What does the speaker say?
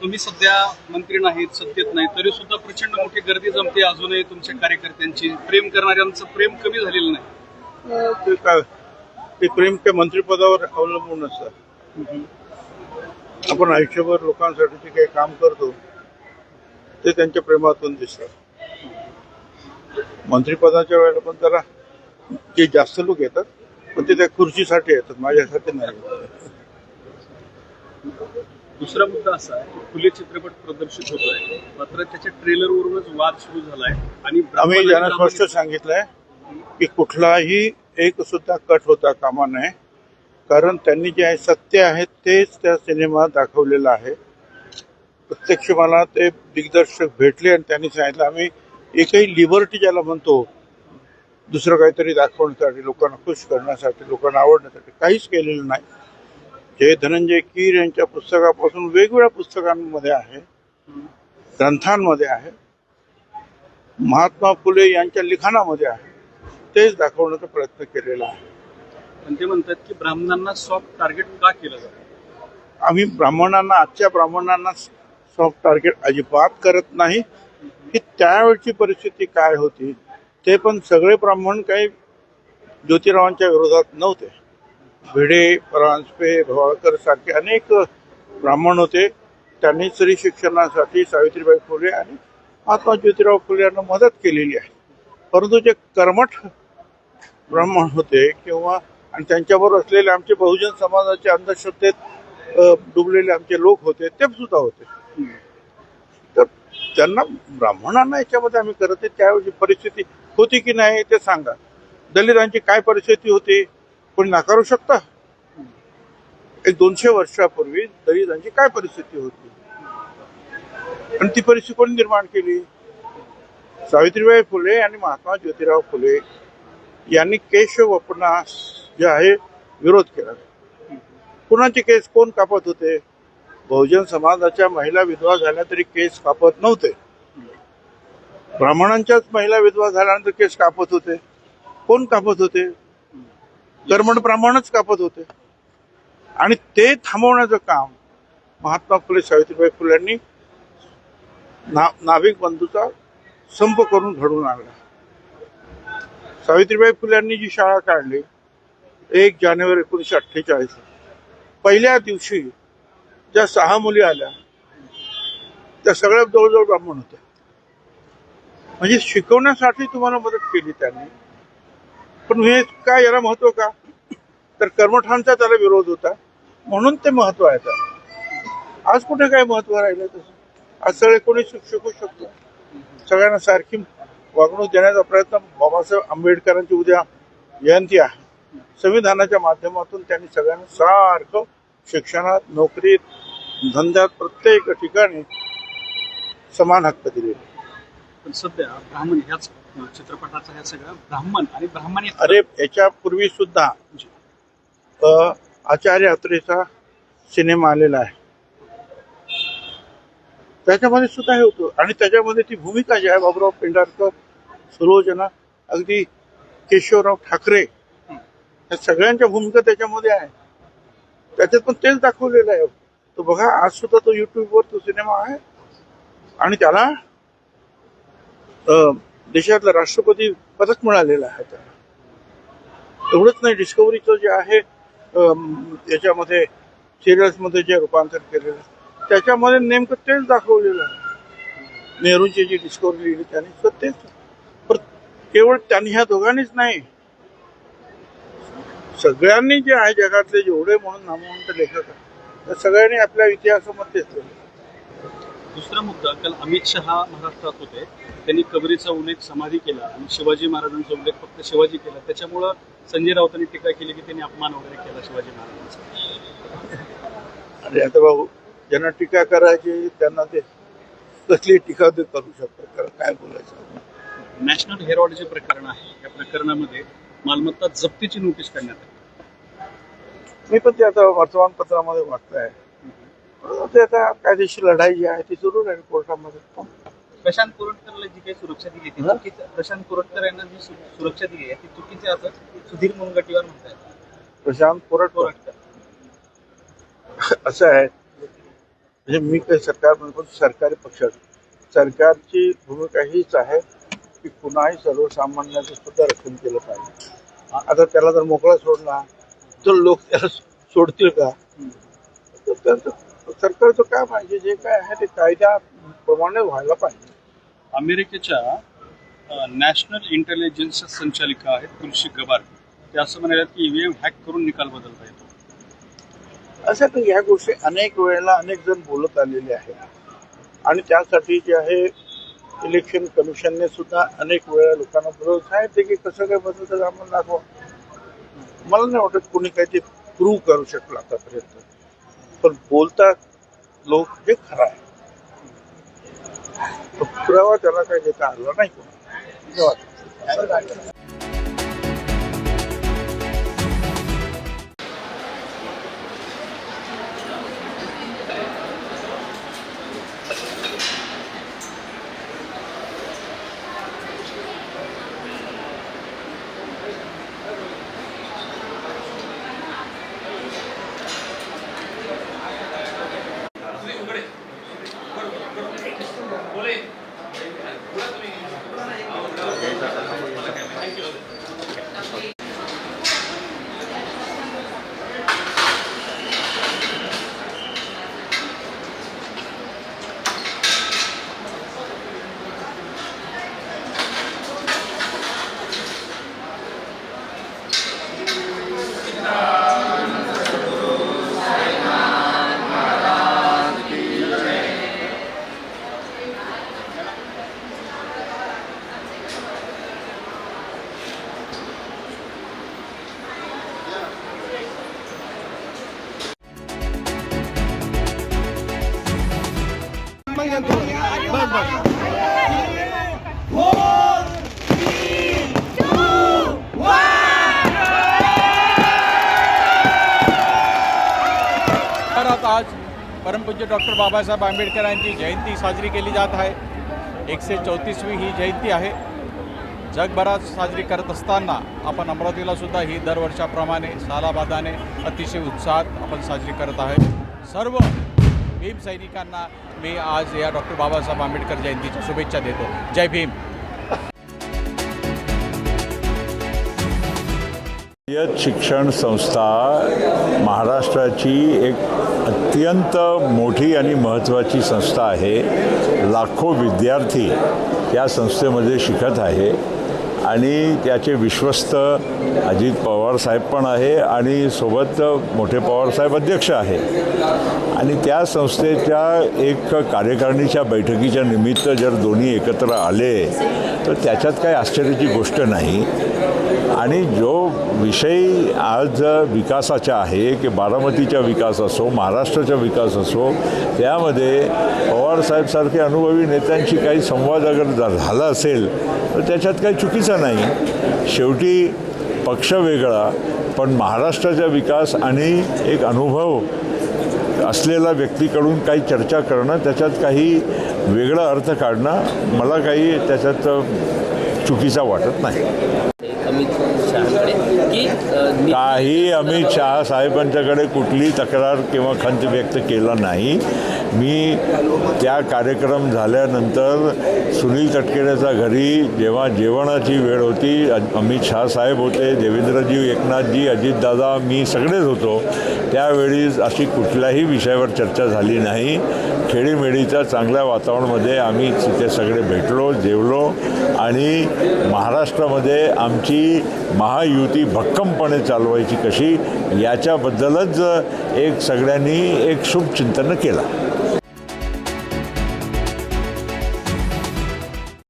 तुम्ही सध्या मंत्री नाहीत सत्तेत नाही तरी सुद्धा प्रचंड मोठी गर्दी जमते अजूनही तुमच्या कार्यकर्त्यांची. प्रेम करणाऱ्यांचं प्रेम कमी झालेलं नाही. ते काय? ते प्रेम त्या मंत्रिपदावर अवलंबून असतात. आपण आयुष्यभर लोकांसाठी जे काही काम करतो ते त्यांच्या प्रेमातून दिसतात. मंत्रिपदाच्या वेळेला पण जरा जे जास्त लोक येतात पण ते त्या खुर्चीसाठी येतात माझ्यासाठी नाही दुसरा मुद्दा असा आहे की खुले चित्रपट प्रदर्शित होतोय. मात्र त्याच्या ट्रेलरवरूनच वाद सुरू झालाय आणि आम्ही ब्राह्मणी- स्पष्ट सांगितलंय की कुठलाही एक सुद्धा कट होता कामा नये. कारण त्यांनी जे आहे सत्य आहे तेच त्या सिनेमात दाखवलेलं आहे. प्रत्यक्ष मला ते दिग्दर्शक भेटले आणि त्यांनी सांगितलं आम्ही एकही लिबर्टी ज्याला म्हणतो दुसरं काहीतरी दाखवण्यासाठी लोकांना खुश करण्यासाठी लोकांना आवडण्यासाठी काहीच केलेलं नाही. जे धनंजय कीर यांच्या पुस्तकापासून वेगवेगळ्या पुस्तकांमध्ये आहे. ग्रंथांमध्ये आहे. महात्मा फुले यांच्या लिखाणामध्ये आहे. तेच दाखवण्याचा प्रयत्न केलेला आहे. पण ते म्हणतात की ब्राह्मणांना सॉफ्ट टार्गेट का केलं जातं आम्ही ब्राह्मणांना आजच्या ब्राह्मणांना सॉफ्ट टार्गेट अजिबात करत नाही. की त्यावेळची परिस्थिती काय होती ते पण सगळे ब्राह्मण काही ज्योतिरावांच्या विरोधात नव्हते. भिडे परांजपे भवाळकर सारखे अनेक ब्राह्मण होते. त्यांनी स्त्री शिक्षणासाठी सावित्रीबाई फुले आणि महात्मा ज्योतिराव फुले यांना मदत केलेली आहे. परंतु जे कर्मठ ब्राह्मण होते किंवा आणि त्यांच्याबरोबर असलेले आमचे बहुजन समाजाचे अंधश्रद्धेत डुबलेले आमचे लोक होते ते सुद्धा होते. तर त्यांना ब्राह्मणांना याच्यामध्ये आम्ही करत आहे. त्यावेळी परिस्थिती होती की नाही ते सांगा. दलितांची काय परिस्थिती होती? कोणी नाकारू शकता? एक दोनशे वर्षापूर्वी दलितांची काय परिस्थिती होती? आणि ती परिस्थिती कोणी निर्माण केली? सावित्रीबाई फुले आणि महात्मा ज्योतिराव फुले यांनी केशव वपनास जे आहे विरोध केला. कुणाचे केस कोण कापत होते? बहुजन समाजाच्या महिला विधवा झाल्या तरी केस कापत नव्हते. ब्राह्मणांच्याच महिला विधवा झाल्यानंतर केस कापत होते. कोण कापत होते? कर्मण ब्राह्मणच कापत होते. आणि ते थांबवण्याचं काम महात्मा फुले सावित्रीबाई फुल्यांनी ना नाभिक बंधूचा संप करून घडवून आणला. सावित्रीबाई फुल्यांनी जी शाळा काढली एक जानेवारी एकोणीसशे अठ्ठेचाळीस पहिल्या दिवशी ज्या सहा मुली आल्या त्या सगळ्या जवळजवळ ब्राह्मण होत्या. म्हणजे शिकवण्यासाठी तुम्हाला मदत केली त्यांनी. पण हे काय याला महत्त्व का? तर कर्मठांचा त्याला विरोध होता. म्हणून ते महत्त्व आहे आज कुठे काय महत्त्व राहिलं तसं? आज सगळे कोणी शिक- शिकू शकतो. सगळ्यांना सारखी वागणूक देण्याचा प्रयत्न बाबासाहेब आंबेडकरांची उद्या जयंती आहे. संविधानाच्या माध्यमातून त्यांनी सगळ्यांना सारखं शिक्षणात नोकरीत धंद्यात प्रत्येक ठिकाणी समान हक्क दिले. पण सध्या ब्राह्मण ह्याच चित्रपटाचं हे सगळं ब्राह्मण आणि ब्राह्मण अरे याच्यापूर्वी सुद्धा आचार्य अत्रेचा सिनेमा आलेला आहे. त्याच्यामध्ये सुद्धा हे होतं. आणि त्याच्यामध्ये ती भूमिका जी आहे बाबूराव पेंढारकर सुलोचना अगदी केशवराव ठाकरे या सगळ्यांच्या भूमिका त्याच्यामध्ये आहे. त्याच्यात पण तेच दाखवलेलं आहे. तो बघा आज सुद्धा तो युट्यूबवर तो सिनेमा आहे. आणि त्याला देशातलं राष्ट्रपती पदक मिळालेलं आहे त्याला. एवढंच नाही डिस्कवरीचं जे आहे त्याच्यामध्ये याच्यामध्ये सिरियल्समध्ये जे रूपांतर केलेलं आहे, त्याच्यामध्ये नेमकं तेच दाखवलेलं आहे. नेहरूची जी डिस्कवरी लिहिली त्याने तर तेच. पण केवळ त्यांनी ह्या दोघांनीच नाही. सगळ्यांनी जे आहे जगातले जेवढे म्हणून नामवंत लेखक आहेत त्या सगळ्यांनी आपल्या इतिहासामध्ये दुसरा मुद्दा काल अमित शहा महाराष्ट्रात होते. त्यांनी कबरीचा उल्लेख समाधी केला आणि शिवाजी महाराजांचा उल्लेख फक्त शिवाजी केला. त्याच्यामुळं संजय राऊतांनी टीका केली की त्यांनी अपमान वगैरे केला शिवाजी महाराजांचा. आणि आता भाऊ ज्यांना टीका करायची त्यांना ते कसली टीका ते करू शकतात? कारण काय बोलायचं? नॅशनल हेरॉड जे प्रकरण आहे. या प्रकरणामध्ये मालमत्ता जप्तीची नोटीस काढण्यात आली. मी पण ते आता वर्तमानपत्रामध्ये वाचतंय ते आता कायदेशीर लढाई जी आहे ती सुरू राहील कोर्टामध्ये. प्रशांत कोरटकरला जी काही सुरक्षा दिली ती? चुकीचं प्रशांत कोरटकर यांना जी सु- सुरक्षा दिली आहे ती चुकीची असं सुधीर मुनगंटीवार म्हणतात प्रशांत कोरटकर. कोरटकर. असं आहे. म्हणजे मी काही सरकार म्हणतो सरकारी पक्षात सरकारची भूमिका हीच आहे की कुणाही सर्वसामान्याचं सुद्धा रक्षण केलं पाहिजे. आता त्याला जर मोकळा सोडला तर लोक त्याला सोडतील का? तर त्यांचं सरकारचं काय पाहिजे जे काय आहे ते कायद्याप्रमाणे व्हायला पाहिजे. अमेरिकेच्या नॅशनल इंटेलिजन्स संचालिका आहेत तुलशी गबार. ते असं म्हणाल्यात की ईव्हीएम हॅक करून निकाल बदलता येतो. असं तर या गोष्टी अनेक वेळेला अनेक जण बोलत आलेले आहेत. आणि त्यासाठी जे आहे इलेक्शन कमिशनने सुद्धा अनेक वेळा लोकांना बरोबर सांगितले की कसं काय बदलतं? आम्हाला दाखवा. मला नाही वाटत कोणी काही ते प्रूव्ह करू शकलं आतापर्यंत. पण बोलतात लोक हे खरं आहे. पुरावा त्याला काही देता आला नाही. धन्यवाद शहरात आज परमपूज्य डॉक्टर बाबासाहेब आंबेडकरांची जयंती साजरी केली जात आहे. एकशे चौतीसवी ही जयंती आहे. जगभरात साजरी करत असताना आपण अमरावतीला सुद्धा ही दरवर्षाप्रमाणे सालाबादाने अतिशय उत्साहात आपण साजरी करत आहे. सर्व भीम सैनिकांना मी आज या डॉक्टर बाबासाहेब आंबेडकर जयंतीच्या शुभेच्छा देतो. जय भीम. शिक्षण संस्था महाराष्ट्राची एक अत्यंत मोठी आणि महत्त्वाची संस्था आहे. लाखो विद्यार्थी या संस्थेमध्ये शिकत आहे. आणि त्याचे विश्वस्त अजित पवार साहेब पण आहे आणि सोबत मोठे पवार साहेब अध्यक्ष आहे. आणि त्या संस्थेच्या एक कार्यकारिणीच्या बैठकीच्या निमित्त जर दोन्ही एकत्र आले तर त्याच्यात काही आश्चर्याची गोष्ट नाही. आणि जो विषय आज विकासाचा आहे की बारामतीचा विकास असो महाराष्ट्राचा विकास असो त्यामध्ये पवारसाहेबसारखे अनुभवी नेत्यांशी काही संवाद अगर झा- झाला असेल तर त्याच्यात काही चुकीचं नाही. शेवटी पक्ष वेगळा पण महाराष्ट्राचा विकास आणि एक अनुभव असलेला व्यक्तीकडून काही चर्चा करणं त्याच्यात काही वेगळा अर्थ काढणं मला काही त्याच्यात चुकीचा वाटत नाही अमित शहाकडे की अ, नि- काही आम्ही शहा साहेबांच्याकडे कुठली तक्रार किंवा खंत व्यक्त केला नाही. मी त्या कार्यक्रम झाल्यानंतर सुनील तटकरेच्या घरी जेव्हा जेवणाची वेळ होती अमित शहा साहेब होते देवेंद्रजी एकनाथजी अजितदादा मी सगळेच होतो. त्यावेळी अशी कुठल्याही विषयावर चर्चा झाली नाही. खेडीमेडीच्या चांगल्या वातावरणामध्ये आम्ही तिथे सगळे भेटलो जेवलो आणि महाराष्ट्रामध्ये आमची महायुती भक्कमपणे चालवायची कशी याच्याबद्दलच एक सगळ्यांनी एक शुभचिंतन केलं.